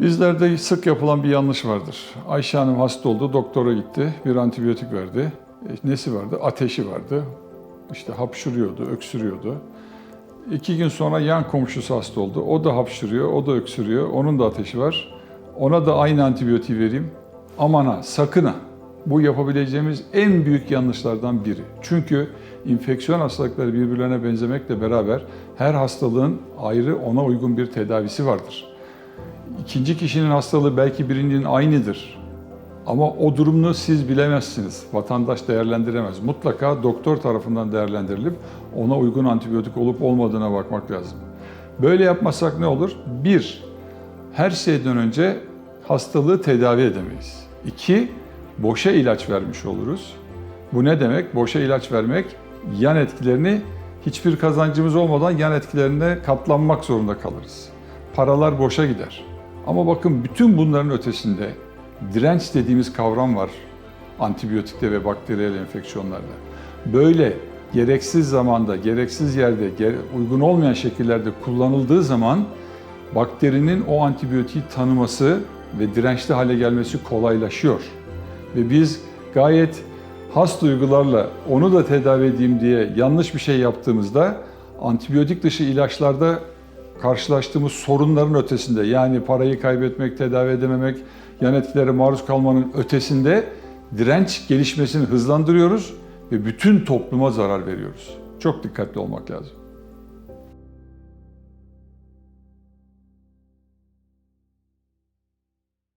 Bizlerde sık yapılan bir yanlış vardır. Ayşe Hanım hasta oldu, doktora gitti, bir antibiyotik verdi. E, Nesi vardı? Ateşi vardı. İşte hapşırıyordu, öksürüyordu. İki gün sonra yan komşusu hasta oldu. O da hapşırıyor, o da öksürüyor. Onun da ateşi var. Ona da aynı antibiyotiği vereyim. Aman ha, sakın ha. Bu yapabileceğimiz en büyük yanlışlardan biri. Çünkü infeksiyon hastalıkları birbirlerine benzemekle beraber her hastalığın ayrı ona uygun bir tedavisi vardır. İkinci kişinin hastalığı belki birincinin aynıdır. Ama o durumunu siz bilemezsiniz. Vatandaş değerlendiremez. Mutlaka doktor tarafından değerlendirilip ona uygun antibiyotik olup olmadığına bakmak lazım. Böyle yapmasak ne olur? Bir, her şeyden önce hastalığı tedavi edemeyiz. İki, boşa ilaç vermiş oluruz. Bu ne demek? Boşa ilaç vermek yan etkilerini hiçbir kazancımız olmadan yan etkilerine katlanmak zorunda kalırız. Paralar boşa gider. Ama bakın bütün bunların ötesinde direnç dediğimiz kavram var antibiyotikte ve bakteriyel enfeksiyonlarda. Böyle gereksiz zamanda, gereksiz yerde, uygun olmayan şekillerde kullanıldığı zaman bakterinin o antibiyotiği tanıması ve dirençli hale gelmesi kolaylaşıyor. Ve biz gayet has duygularla onu da tedavi edeyim diye yanlış bir şey yaptığımızda antibiyotik dışı ilaçlarda karşılaştığımız sorunların ötesinde yani parayı kaybetmek, tedavi edememek, yan etkilere maruz kalmanın ötesinde direnç gelişmesini hızlandırıyoruz ve bütün topluma zarar veriyoruz. Çok dikkatli olmak lazım.